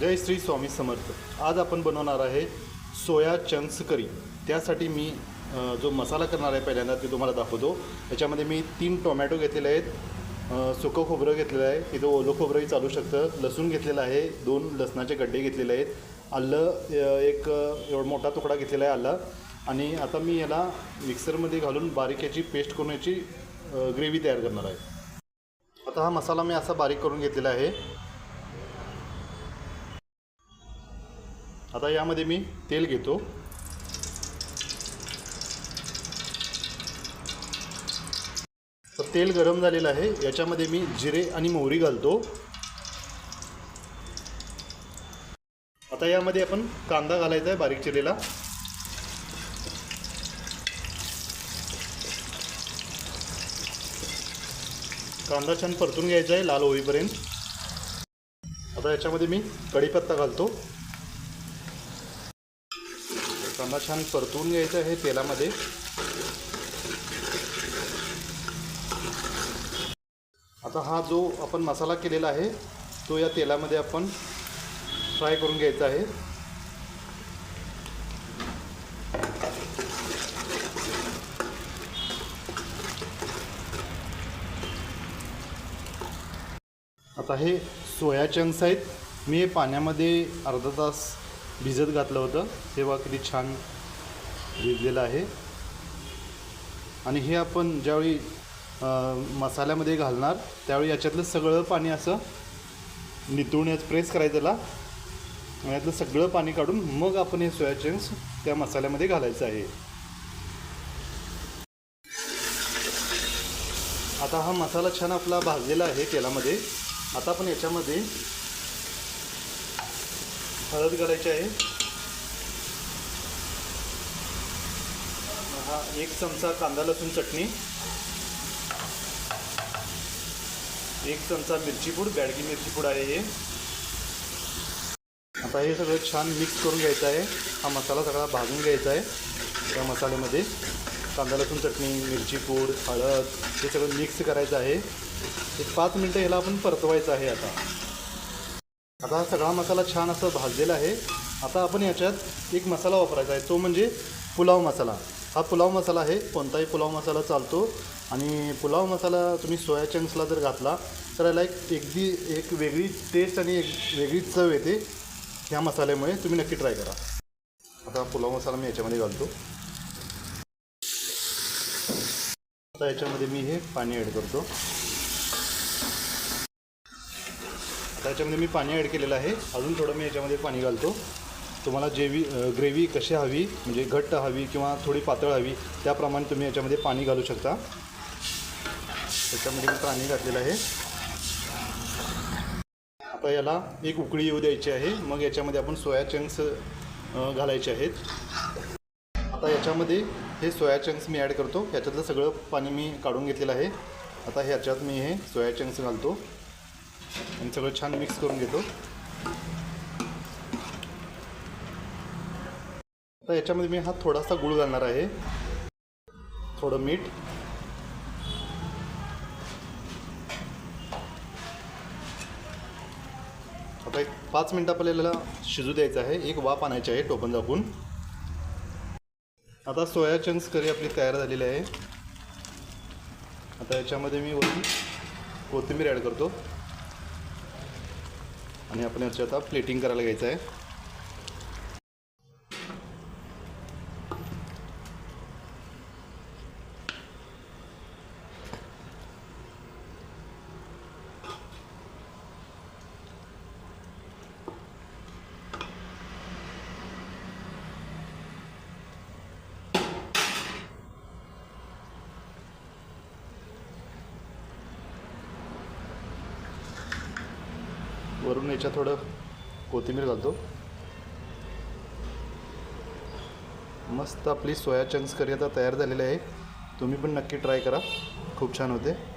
जय श्री स्वामी समर्थ. आज आपण बनवणार आहे सोया चंक्स करी. त्यासाठी मी जो मसाला करणार आहे पहिल्यांदा ते तुम्हाला दाखवतो. त्याच्यामध्ये मी तीन टोमॅटो घेतलेले आहेत सुकं खोबरं घेतलेलं आहे तिथं ओलं खोबरंही चालू शकतं लसूण घेतलेलं आहे दोन लसणाचे गड्डे घेतलेले आहेत आलं एक एवढा मोठा तुकडा घेतलेला आहे आलं आणि आता मी याला मिक्सरमध्ये घालून बारीक याची पेस्ट करून याची ग्रेव्ही तयार करणार आहे. आता हा मसाला मी असा बारीक करून घेतलेला आहे. आता यामध्ये मी तेल घेतो. तर तेल गरम झालेलं आहे. याच्यामध्ये मी जिरे आणि मोहरी घालतो. आता यामध्ये आपण कांदा घालायचा आहे बारीक चिरेला कांदा छान परतून घ्यायचा आहे लाल होईपर्यंत. आता याच्यामध्ये मी कढीपत्ता घालतो. कांदा छान परतवून घ्यायचा आहे तेलामध्ये. आता हा जो आपण मसाला केलेला आहे तो या तेलामध्ये आपण फ्राय करून घ्यायचा आहे. आता हे सोया चंक्स आहेत. मी हे पाण्यामध्ये अर्धा तास भिजत घातलं होतं. तेव्हा किती छान भिजलेलं आहे. आणि हे आपण ज्यावेळी मसाल्यामध्ये घालणार त्यावेळी याच्यातलं सगळं पाणी असं नितळून प्रेस करायचं त्याला. आणि यातलं सगळं पाणी काढून मग आपण हे सोया चंक्स त्या मसाल्यामध्ये घालायचं आहे. आता हा मसाला छान आपला भाजलेला आहे तेलामध्ये. आता आपण याच्यामध्ये हळद घालायची आहे. हा एक चमचा कांदा लसूण चटणी. एक चमचा मिरची पूड बॅडगी मिरची पूड आहे हे. आता हे सगळं छान मिक्स करून घ्यायचं आहे. हा मसाला सगळा भाजून घ्यायचा आहे. त्या मसाल्यामध्ये कांदा लसूण चटणी मिरची पूड हळद हे सगळं मिक्स करायचं आहे. एक पाच मिनटं ह्याला आपण परतवायचं आहे आता. आता हा सगळा मसाला छान असं भाजलेला आहे. आता आपण याच्यात एक मसाला वापरायचा आहे तो म्हणजे पुलाव मसाला. हा पुलाव मसाला आहे कोणताही पुलाव मसाला चालतो. आणि पुलाव मसाला तुम्ही सोया चंक्सला जर घातला तर याला एक एकदी एक वेगळी टेस्ट आणि एक वेगळी चव येते ह्या मसाल्यामुळे तुम्ही नक्की ट्राय करा. आता पुलाव मसाला मी याच्यामध्ये घालतो. आता याच्यामध्ये मी हे पाणी ॲड करतो. आता याच्यामध्ये मी पाणी ॲड केलेलं आहे. अजून थोडं मी याच्यामध्ये पाणी घालतो. तुम्हाला जेवी ग्रेव्ही कशी हवी म्हणजे घट्ट हवी किंवा थोडी पातळ हवी त्याप्रमाणे तुम्ही याच्यामध्ये पाणी घालू शकता. त्याच्यामध्ये मी पाणी घातलेलं आहे. आता याला एक उकळी येऊ द्यायची आहे. मग याच्यामध्ये आपण सोया चंक्स घालायचे आहेत. आता याच्यामध्ये हे सोया चंक्स मी ॲड करतो. याच्यातलं सगळं पाणी मी काढून घेतलेलं आहे. आता ह्याच्यात मी हे सोया चंक्स घालतो. आणि सगळं छान मिक्स करून घेतो आता याच्यामध्ये मी हा थोडासा गुळ घालणार आहे थोडं मीठ आता एक पाच मिनटं आपल्याला शिजू द्यायचं आहे. एक वाफ आणायची आहे टोपण झाकून आता सोया चंक्स करी आपली तयार झालेली आहे. आता याच्यामध्ये मी वरती कोथिंबीर ॲड करतो. आणि आपण याची आता प्लेटिंग करायला घ्यायचं आहे. वरून याच्यात थोडं कोथिंबीर घालतो. मस्त आपली सोया चंक्स करी आता तयार झालेली आहे. तुम्ही पण नक्की ट्राय करा. खूप छान होते.